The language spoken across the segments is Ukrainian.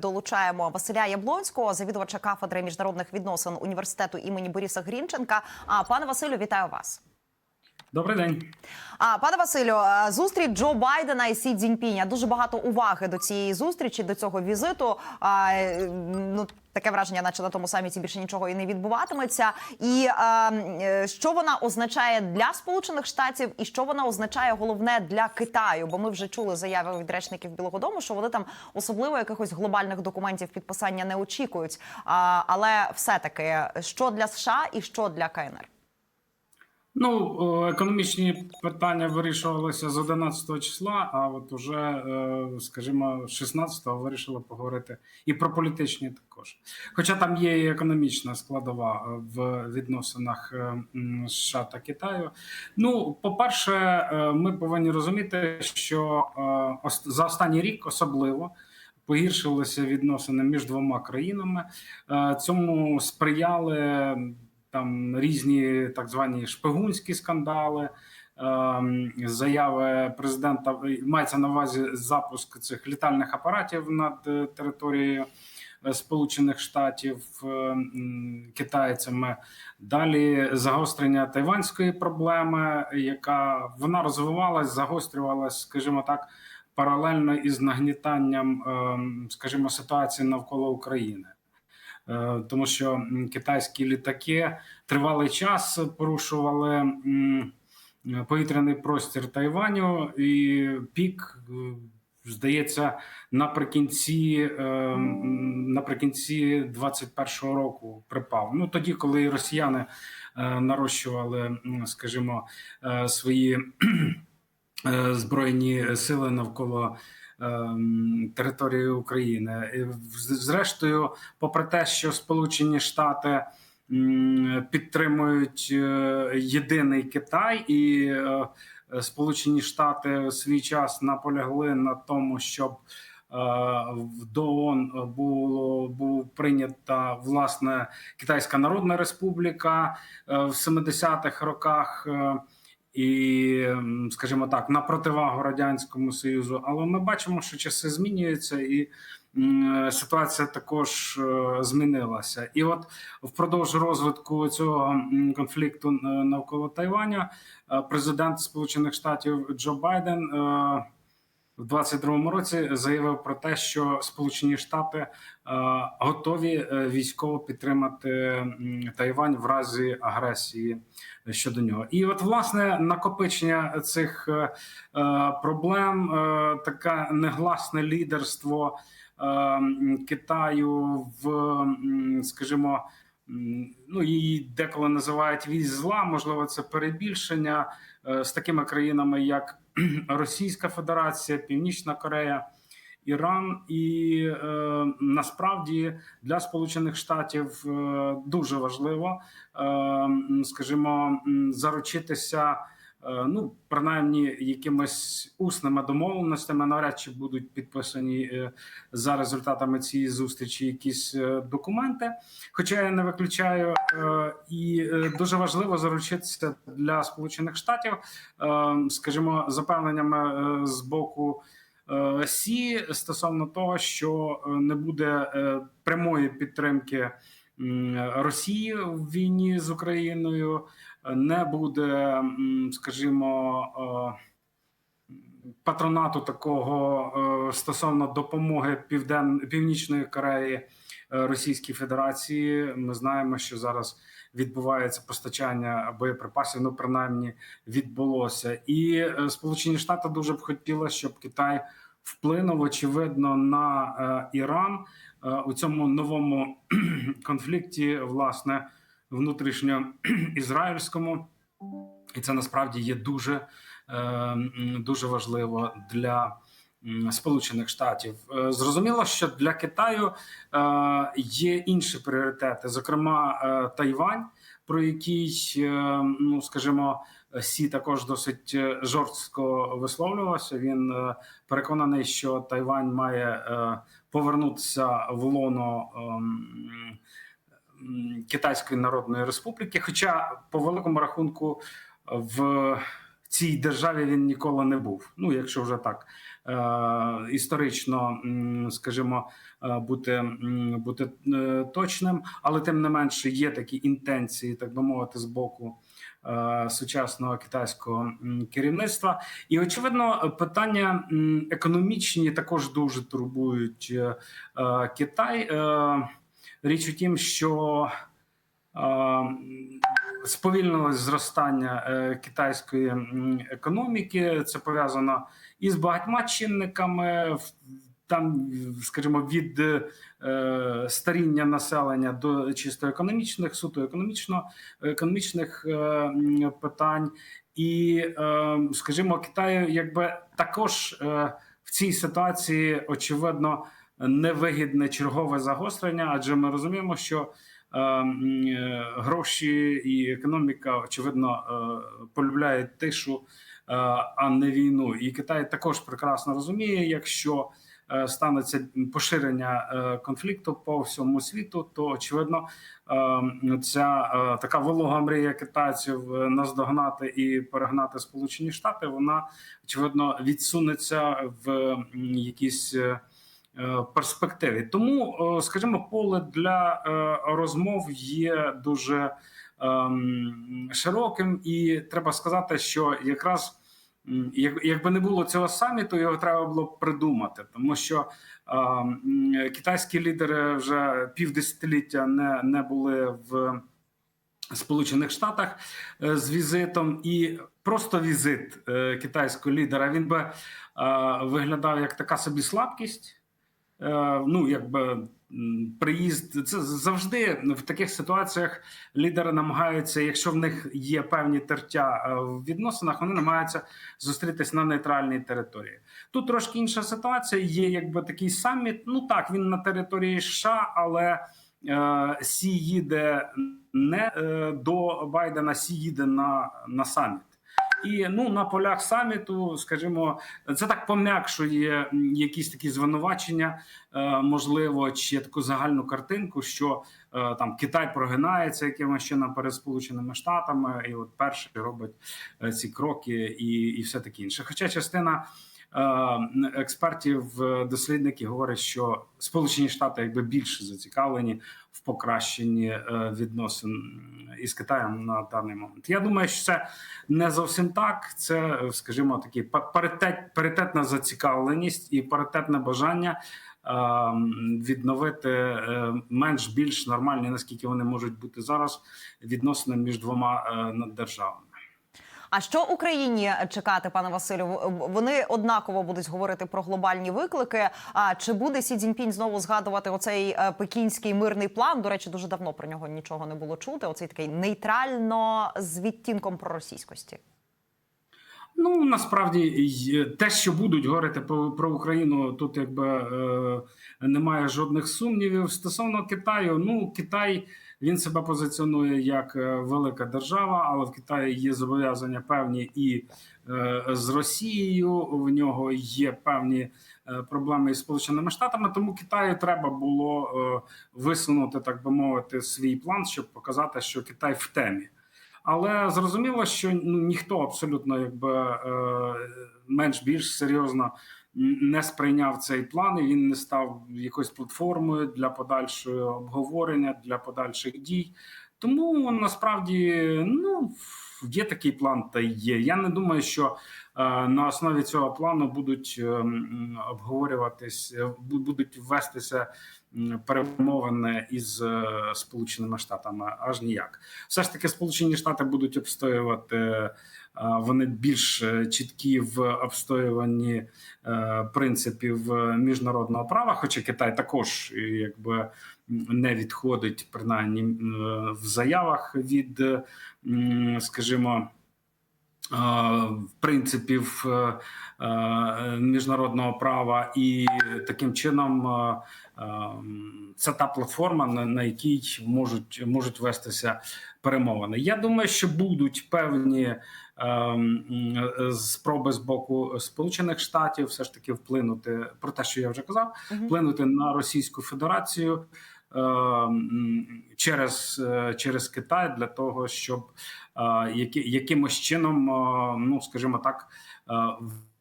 Долучаємо Василя Яблонського, завідувача кафедри міжнародних відносин університету імені Бориса Грінченка. А пане Василю, вітаю вас. Добрий день. А пане Василю, е, зустріч Джо Байдена і Сі Цзіньпіня. Дуже багато уваги до цієї зустрічі, до цього візиту. А, е, ну таке враження, наче на тому саміті більше нічого і не відбуватиметься. І а, е, що вона означає для Сполучених Штатів, і що вона означає головне для Китаю? Бо ми вже чули заяви від речників Білого Дому, що вони там особливо якихось глобальних документів підписання не очікують. А, але все таки, що для США і що для КНР? Ну, е, економічні питання вирішувалися з 11 числа, а от уже, е, скажімо, 16-го вирішили поговорити і про політичні також. Хоча там є і економічна складова е, в відносинах США та Китаю. Ну, по-перше, ми повинні розуміти, що за останній рік особливо. Погіршилися відносини між двома країнами. Цьому сприяли там різні так звані шпигунські скандали, ем, заяви президента мається на увазі запуск цих літальних апаратів над е, територією е, Сполучених Штатів е, китайцями. Далі загострення тайванської проблеми, яка вона розвивалась, загострювалась, скажімо так, паралельно із нагнітанням, ем, скажімо, ситуації навколо України. Е, тому що китайські літаки тривалий час порушували повітряний простір Тайваню, і пік, е, здається, наприкінці, е, наприкінці 21-го року припав. Ну тоді, коли росіяни нарощували, скажімо, свої збройні сили навколо території України. І, Зрештою, попри те, що Сполучені Штати підтримують е, єдиний Китай, і е, Сполучені Штати свій час наполягли на тому, щоб е, до ООН було був прийнята власне Китайська Народна Республіка в 70-х роках. Е, і, скажімо так, на противагу радянському союзу. Але ми бачимо, що часи змінюються, і ситуація також е, змінилася. І от впродовж розвитку цього конфлікту е, навколо Тайваня, е, президент Сполучених Штатів Джо Байден. В 22-му році заявив про те, що Сполучені Штати е, готові е, військово підтримати Тайвань в разі агресії щодо нього. І от власне накопичення цих е, проблем, таке негласне лідерство Китаю в, скажімо, ну її деколи називають вісь зла, можливо, це перебільшення з такими країнами, як Російська Федерація, Північна Корея. Іран, і е, насправді для Сполучених Штатів е, дуже важливо, е, скажімо, заручитися. Е, Ну, принаймні, якимись усними домовленостями навряд чи будуть підписані е, за результатами цієї зустрічі якісь е, документи. Хоча я не виключаю, і дуже важливо заручитися для Сполучених Штатів, скажімо, запевненнями з боку. Сі стосовно того, що не буде прямої підтримки Росії в війні з Україною, не буде, скажімо, е, патронату такого е, стосовно допомоги Півден... Північної Кореї е, Російській Федерації. Ми знаємо, що зараз відбувається постачання боєприпасів, ну принаймні відбулося, і Сполучені Штати дуже б хотіли, щоб Китай вплинув очевидно на Іран у цьому новому конфлікті, власне, внутрішньо ізраїльському, і це насправді є дуже, е, дуже важливо для. Сполучених Штатів Е, зрозуміло, що для Китаю е, є інші пріоритети, зокрема Тайвань, про який, ну скажімо, Сі також досить жорстко висловлювався. Він переконаний, що Тайвань має повернутися в лоно ем, Китайської Народної Республіки. Хоча, по великому рахунку, в цій державі він ніколи не був. Ну, якщо вже так е, історично, скажімо, е, бути, бути е, точним, але тим не менше є такі інтенції, так би мовити, з боку сучасного китайського керівництва. І очевидно, питання економічні також дуже турбують Китай. Річ у тім, що сповільнилось зростання е, китайської економіки. Це пов'язано із багатьма чинниками. Там, скажімо, від е, старіння населення до чисто економічних, суто економічно економічних е, питань, і, скажімо, Китаю, якби також в цій ситуації очевидно невигідне чергове загострення, адже ми розуміємо, що е, е, гроші і економіка очевидно е, полюбляють тишу, а не війну. І Китай також прекрасно розуміє, якщо станеться поширення конфлікту по всьому світу, то очевидно ця така волога мрія китайців наздогнати і перегнати Сполучені Штати, вона очевидно відсунеться в якісь. Е, Перспективі тому, е, скажімо, поле для е, розмов є дуже ем, широким, і треба сказати, що якраз якби не було цього саміту, його треба було придумати, тому що ем, китайські лідери вже півдесятиліття не, не були в Сполучених Штатах з візитом, і просто візит китайського лідера він би виглядав як така собі слабкість. Е, Ну, якби приїзд це завжди в таких ситуаціях лідери намагаються, якщо в них є певні тертя е, в відносинах, вони намагаються зустрітись на нейтральній території. Тут трошки інша ситуація. Є якби такий саміт. Ну так, він на території США, але е, Сі їде не до Байдена, Сі їде на, на саміт. І ну на полях саміту, скажімо, це так пом'якшує якісь такі звинувачення, е, можливо, чи таку загальну картинку, що е, там Китай прогинається якимось чином перед Сполученими Штатами, і от перший робить е, ці кроки, і, і все таке інше. Хоча частина експертів, е, дослідників говорять, що Сполучені Штати якби більше зацікавлені в покращенні е, відносин із Китаєм на даний момент. Я думаю, що це не зовсім так. Це, е, скажімо, такі па- паритет, паритетна зацікавленість і паритетне бажання е, відновити е, менш більш нормальні, наскільки вони можуть бути зараз, відносини між двома е, державами. А що Україні чекати, пане Василю? Вони однаково будуть говорити про глобальні виклики. А чи буде Сі Цзіньпінь знову згадувати оцей е, пекінський мирний план? До речі, дуже давно про нього нічого не було чути. Оцей такий нейтрально з відтінком проросійськості. Ну насправді те, що будуть говорити про, про Україну, тут якби е, немає жодних сумнівів. Стосовно Китаю, ну Китай він себе позиціонує як е, велика держава, але в Китаї є зобов'язання певні і е, з Росією. В нього є певні е, проблеми із Сполученими Штатами. Тому Китаю треба було висунути, так би мовити, свій план, щоб показати, що Китай в темі. Але зрозуміло, що ну ніхто абсолютно якби менш більш серйозно не сприйняв цей план, і він не став якоюсь платформою для подальшого обговорення, для подальших дій. Тому насправді ну є такий план, та є. Я не думаю, що е, на основі цього плану будуть е, обговорюватись, е, будуть ввестися перемовини із е, Сполученими Штатами аж ніяк. Все ж таки, Сполучені Штати будуть обстоювати. Вони більш е, чіткі в обстоюванні е, принципів е, міжнародного права, хоча Китай також якби не відходить принаймні в заявах від, скажімо. Е, Принципів е, е, міжнародного права, і таким чином це та платформа, на, якій можуть можуть вестися перемовини. Я думаю, що будуть певні спроби з боку Сполучених Штатів все ж таки вплинути про те, що я вже казав, вплинути на Російську Федерацію через, е, через Китай для того, щоб е, які, якимось чином, е, ну скажімо так, е,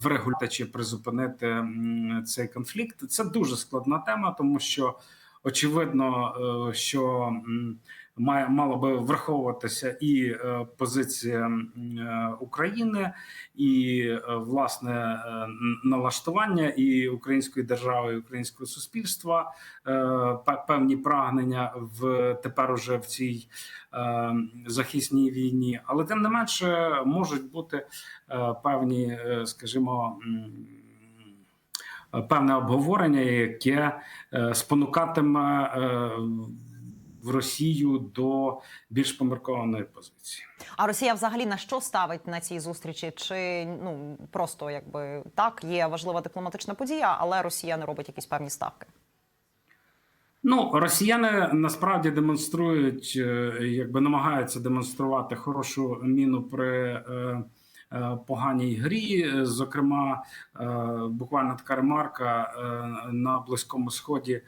врегулювати чи призупинити цей конфлікт. Це дуже складна тема, тому що очевидно, е, що має мало би враховуватися і е, позиція е, України, і е, власне налаштування і української держави, і українського суспільства, певні прагнення в тепер уже в цій захисній війні, але тим не менше можуть бути певні, скажімо. Певне обговорення, яке спонукатиме в Росію до більш поміркованої позиції. А Росія взагалі на що ставить на цій зустрічі? Чи ну просто якби так є важлива дипломатична подія, але Росія не робить якісь певні ставки? Ну, росіяни насправді демонструють, е, якби намагаються демонструвати хорошу міну при е, е, поганій грі. Зокрема, буквально така ремарка на Близькому Сході.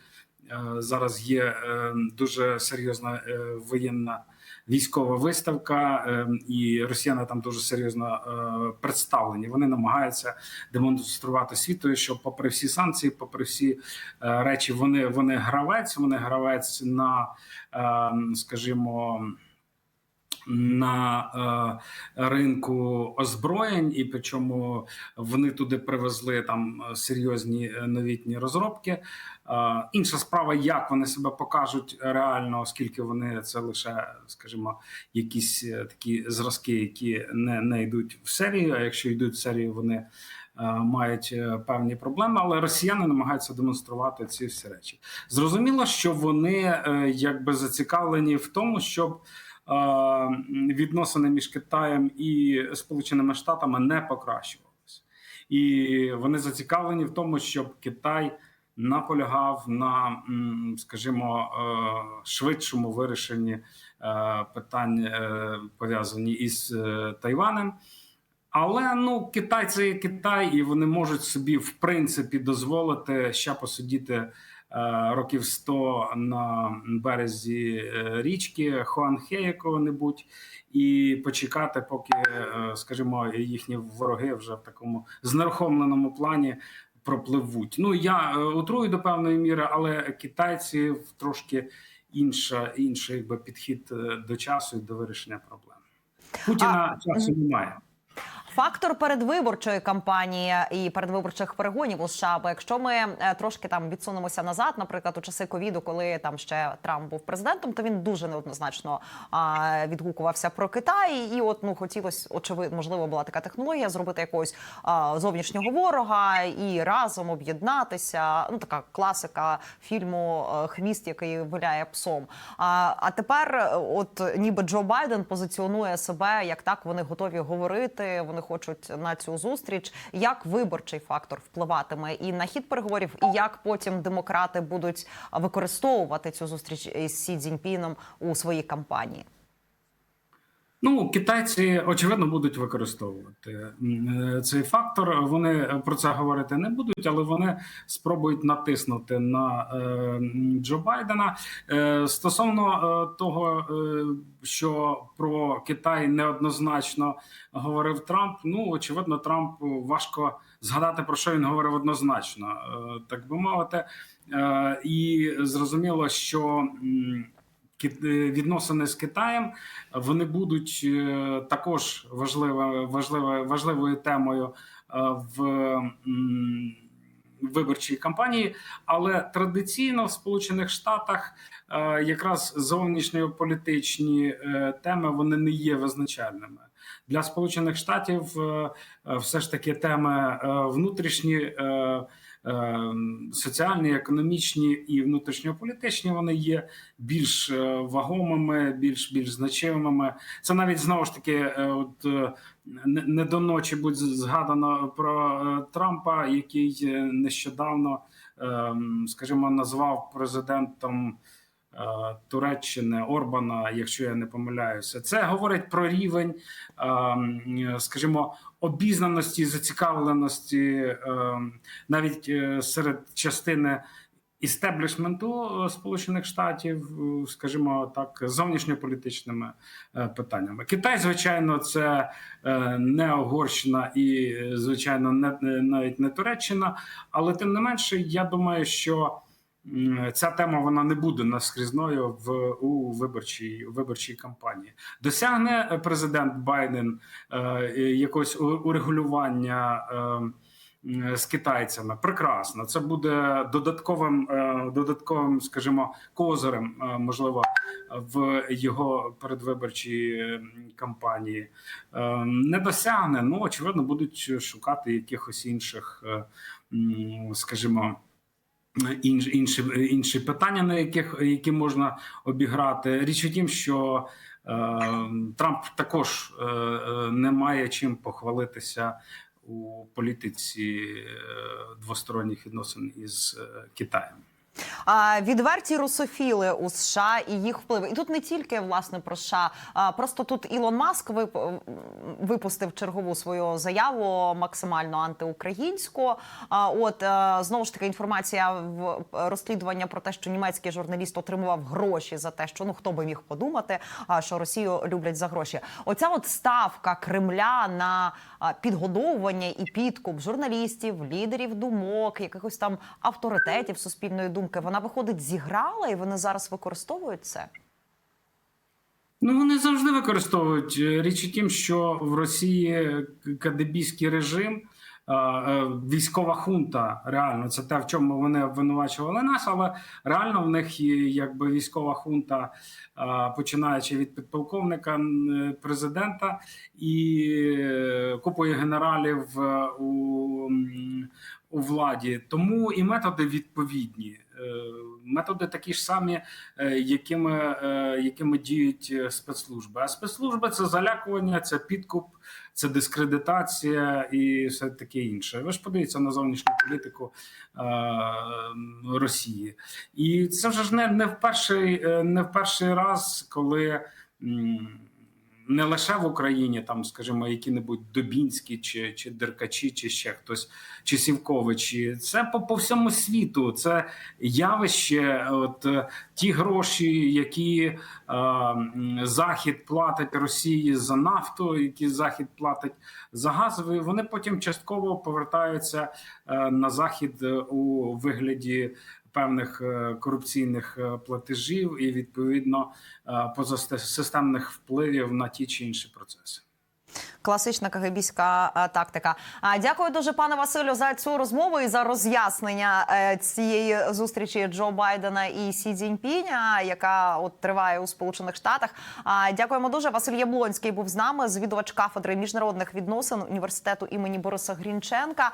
Е, Зараз є е, дуже серйозна е, воєнна військова виставка, і росіяни там дуже серйозно представлені. Вони намагаються демонструвати світу, що, попри всі санкції, попри всі речі, вони, вони гравець, вони гравець на, скажімо. На е, ринку озброєнь, і причому вони туди привезли там е, серйозні е, новітні розробки. Е, інша справа, як вони себе покажуть реально, оскільки вони це лише, скажімо, якісь е, такі зразки, які не, не йдуть в серію. А якщо йдуть в серію, вони мають певні проблеми. Але росіяни намагаються демонструвати ці всі речі. Зрозуміло, що вони якби зацікавлені в тому, щоб відносини між Китаєм і Сполученими Штатами не покращувалися, і вони зацікавлені в тому, щоб Китай наполягав на, скажімо, е, швидшому вирішенні е, питань, е, пов'язані із Тайванем. Але ну Китай це є Китай, і вони можуть собі в принципі дозволити ще посидіти років 100 на березі е, річки Хуанхе якого-небудь, і почекати, поки, е, скажімо, їхні вороги вже в такому знерухомленому плані пропливуть. Ну я е, утрую до певної міри, але китайці трошки інша, інший якби підхід е, до часу і до вирішення проблем. Путіна часу немає. Фактор передвиборчої кампанії і передвиборчих перегонів у США. Бо якщо ми е, трошки там відсунемося назад, наприклад, у часи ковіду, коли там ще Трамп був президентом, то він дуже неоднозначно а, відгукувався про Китай. І от ну хотілося, очевидно, можливо, була така технологія зробити якогось а, зовнішнього ворога і разом об'єднатися. Ну така класика фільму е, Хвіст, який виляє псом. А, а тепер, е, от ніби Джо Байден позиціонує себе як так, вони готові говорити. Вони хочуть на цю зустріч. Як виборчий фактор впливатиме і на хід переговорів, і як потім демократи будуть використовувати цю зустріч із Сі Цзіньпіном у своїй кампанії? Ну, китайці очевидно будуть використовувати е, цей фактор. Вони про це говорити не будуть, але вони спробують натиснути на е, Джо Байдена Е, стосовно е, того, е, що про Китай неоднозначно говорив Трамп. Ну очевидно, Трампу важко згадати про що він говорив однозначно, е, так би мовити, Е, і зрозуміло, що. Е, відносини з Китаєм вони будуть е, також важливо, важливо, важливою темою е, в виборчій кампанії, але традиційно в Сполучених Штатах якраз зовнішньополітичні теми вони не є визначальними. Для Сполучених Штатів все ж таки теми внутрішні. Е, е, Соціальні, економічні і внутрішньополітичні вони є більш е, вагомими, більш більш значимими. Це навіть знову ж таки, е, от е, не до ночі будь згадано про Трампа, який нещодавно, е, скажімо, назвав президентом. Е, Туреччини Орбана, якщо я не помиляюся, це говорить про рівень, е, скажімо, обізнаності, зацікавленості е, навіть серед частини істеблішменту Сполучених Штатів, скажімо так, зовнішньополітичними питаннями. Китай, звичайно, це не Угорщина і, звичайно, не навіть не Туреччина. Але тим не менше, я думаю, що ця тема вона не буде наскрізною в у виборчій виборчій кампанії. Досягне е, президент Байден е, якогось урегулювання. Е, з китайцями. Прекрасно. Це буде додатковим, е, додатковим, скажімо, козирем, е, можливо, в його передвиборчій кампанії. Е, Не досягне. Ну очевидно, будуть шукати якихось інших, скажімо. Інш, інші, інші питання, на яких які можна обіграти. Річ у тім, що е, Трамп також е, е, не має чим похвалитися у політиці е, двосторонніх відносин із е, Китаєм. Відверті русофіли у США і їх впливи. І тут не тільки власне про США. Просто тут Ілон Маск вип- випустив чергову свою заяву максимально антиукраїнську. От е, знову ж таки інформація в розслідування про те, що німецький журналіст отримував гроші за те, що ну хто би міг подумати, що Росію люблять за гроші. Оця от ставка Кремля на підгодовування і підкуп журналістів, лідерів думок, якихось там авторитетів суспільної думки. Вона виходить, зіграла, і вони зараз використовують це. Ну, вони завжди використовують. Е, Річ у тім, що в Росії кадебійський режим, е, е, військова хунта, реально, це те, в чому вони обвинувачували нас, але реально в них якби військова хунта, е, починаючи від підполковника президента і е, купою генералів е, у, у владі. Тому і методи відповідні. Е, Методи такі ж самі, е, якими, е, якими діють спецслужби. А спецслужби це залякування, це підкуп, це дискредитація і все таке інше. Ви ж подивіться на зовнішню політику Росії. І це вже ж не, не, в перший, не в перший раз, коли. Не лише в Україні, там, скажімо, які-небудь Дубінські чи, чи Деркачі, чи ще хтось, чи Сівковичі. Це по, по всьому світу. Це явище, от е, ті гроші, які е, Захід платить Росії за нафту, які Захід платить за газ, вони потім частково повертаються е, на захід е, у вигляді певних е, корупційних е, платежів і відповідно е, позасистемних впливів на ті чи інші процеси. Класична кагибійська тактика. Дякую дуже, пане Василю, за цю розмову і за роз'яснення цієї зустрічі Джо Байдена і Сі Цзіньпіня, яка от триває у Сполучених Штатах. А дякуємо дуже. Василь Яблонський був з нами, звідувач кафедри міжнародних відносин університету імені Бориса Грінченка.